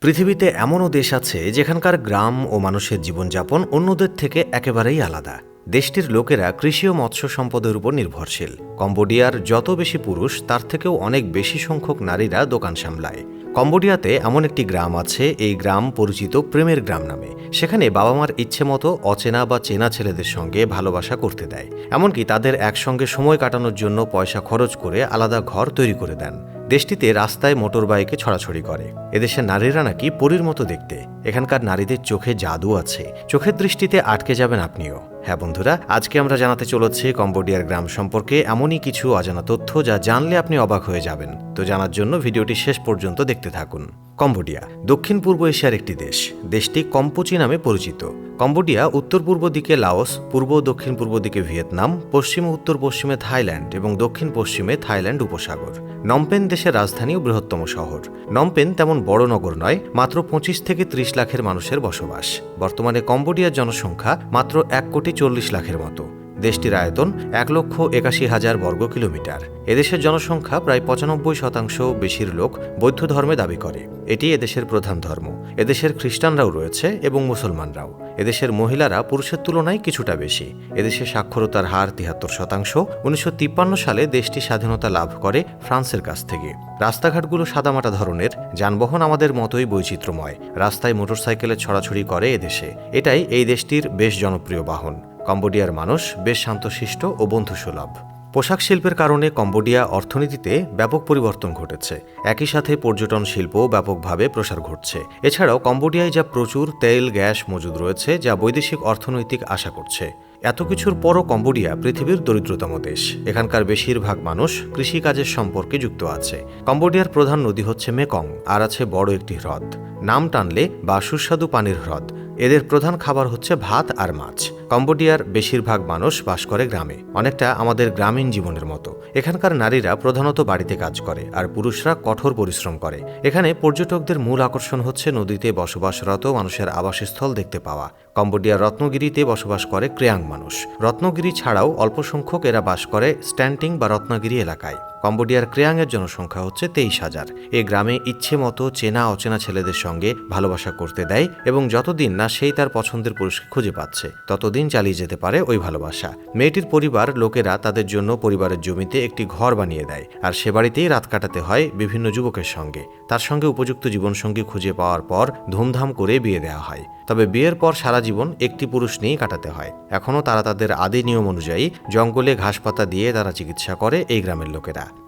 পৃথিবীতে এমনও দেশ আছে যেখানকার গ্রাম ও মানুষের জীবনযাপন অন্যদের থেকে একেবারেই আলাদা। দেশটির লোকেরা কৃষি ও মৎস্য সম্পদের উপর নির্ভরশীল। কম্বোডিয়ার যত বেশি পুরুষ, তার থেকেও অনেক বেশি সংখ্যক নারীরা দোকান সামলায়। কম্বোডিয়াতে এমন একটি গ্রাম আছে, এই গ্রাম পরিচিত প্রেমের গ্রাম নামে। সেখানে বাবা মার ইচ্ছে মতো অচেনা বা চেনা ছেলেদের সঙ্গে ভালোবাসা করতে দেয়। এমনকি তাদের একসঙ্গে সময় কাটানোর জন্য পয়সা খরচ করে আলাদা ঘর তৈরি করে দেন। দেশটিতে রাস্তায় মোটর বাইকে ছড়াছড়ি করে। এদেশের নারীরা নাকি পরীর মতো দেখতে। এখানকার নারীদের চোখে জাদু আছে। চোখের দৃষ্টিতে আটকে যাবেন আপনিও। হ্যাঁ বন্ধুরা, আজকে আমরা জানাতে চলেছি কম্বোডিয়ার গ্রাম সম্পর্কে এমনই কিছু অজানা তথ্য যা জানলে আপনি অবাক হয়ে যাবেন। তো জানার জন্য ভিডিওটি শেষ পর্যন্ত দেখতে থাকুন। কম্বোডিয়া, দক্ষিণ পূর্ব এশিয়ার একটি দেশ। দেশটি কম্পোচি নামে পরিচিত। কম্বোডিয়া উত্তর পূর্ব দিকে লাওস, পূর্ব দক্ষিণ পূর্ব দিকে ভিয়েতনাম, পশ্চিম উত্তর পশ্চিমে থাইল্যান্ড এবং দক্ষিণ পশ্চিমে থাইল্যান্ড উপসাগর। নমপেন দেশের রাজধানী ও বৃহত্তম শহর। নমপেন তেমন বড় নগর নয়, মাত্র পঁচিশ থেকে ত্রিশ লাখের মানুষের বসবাস। বর্তমানে কম্বোডিয়ার জনসংখ্যা মাত্র এক কোটি চল্লিশ লাখের মতো। দেশটির আয়তন এক লক্ষ একাশি হাজার বর্গ কিলোমিটার। এদেশের জনসংখ্যা প্রায় পঁচানব্বই শতাংশ বেশির লোক বৌদ্ধ ধর্মে দাবি করে। এটি এদেশের প্রধান ধর্ম। এদেশের খ্রিস্টানরাও রয়েছে এবং মুসলমানরাও। এদেশের মহিলারা পুরুষের তুলনায় কিছুটা বেশি। এদেশে সাক্ষরতার হার তিহাত্তর শতাংশ। উনিশশো তিপ্পান্ন সালে দেশটি স্বাধীনতা লাভ করে ফ্রান্সের কাছ থেকে। রাস্তাঘাটগুলো সাদামাটা ধরনের, যানবাহন আমাদের মতোই বৈচিত্র্যময়। রাস্তায় মোটরসাইকেলে ছড়াছড়ি করে এদেশে। এটাই এই দেশটির বেশ জনপ্রিয় বাহন। কম্বোডিয়ার মানুষ বেশ শান্তশিষ্ট ও বন্ধুসুলভ। পোশাক শিল্পের কারণে কম্বোডিয়া অর্থনীতিতে ব্যাপক পরিবর্তন ঘটেছে। একই সাথে পর্যটন শিল্পও ব্যাপকভাবে প্রসার ঘটছে। এছাড়াও কম্বোডিয়ায় যা প্রচুর তেল, গ্যাস মজুদ রয়েছে, যা বৈদেশিক অর্থনৈতিক আশা করছে। এত কিছুর পরও কম্বোডিয়া পৃথিবীর দরিদ্রতম দেশ। এখানকার বেশিরভাগ মানুষ কৃষিকাজের সম্পর্কে যুক্ত আছে। কম্বোডিয়ার প্রধান নদী হচ্ছে মেকং, আর আছে বড় একটি হ্রদ। নাম টানলে বা সুস্বাদু পানির হ্রদ। এদের প্রধান খাবার হচ্ছে ভাত আর মাছ। কম্বোডিয়ার বেশিরভাগ মানুষ বাস করে গ্রামে। অনেকটা আমাদের গ্রামীণ জীবনের মতো। এখানকার নারীরা প্রধানত বাড়িতে কাজ করে আর পুরুষরা কঠোর পরিশ্রম করে। এখানে পর্যটকদের মূল আকর্ষণ হচ্ছে নদীতে বসবাসরত মানুষের আবাসস্থল দেখতে পাওয়া। কম্বোডিয়ার রত্নগিরিতে বসবাস করে ক্রেয়াং মানুষ। রত্নগিরি ছাড়াও অল্প সংখ্যক এরা বাস করে স্ট্যান্টিং বা রত্নগিরি এলাকায়। কম্বোডিয়ার ক্রেয়াংয়ের জনসংখ্যা হচ্ছে তেইশ হাজার। এ গ্রামে ইচ্ছে মতো চেনা অচেনা ছেলেদের সঙ্গে ভালোবাসা করতে দেয় এবং যতদিন না সেই তার পছন্দের পুরুষকে খুঁজে পাচ্ছে, ততদিন চালিয়ে যেতে পারে ওই ভালোবাসা। মেয়েটির পরিবার, লোকেরা তাদের জন্য পরিবারের জমিতে একটি ঘর বানিয়ে দেয় আর সে বাড়িতেই রাত কাটাতে হয় বিভিন্ন যুবকের সঙ্গে। তার সঙ্গে উপযুক্ত জীবনসঙ্গী খুঁজে পাওয়ার পর ধুমধাম করে বিয়ে দেওয়া হয়। তবে বিয়ের পর সারা জীবন একটি পুরুষ নিয়েই কাটাতে হয়। এখনও তারা তাদের আদি নিয়ম অনুযায়ী জঙ্গলে ঘাসপাতা দিয়ে তারা চিকিৎসা করে এই গ্রামের লোকেরা।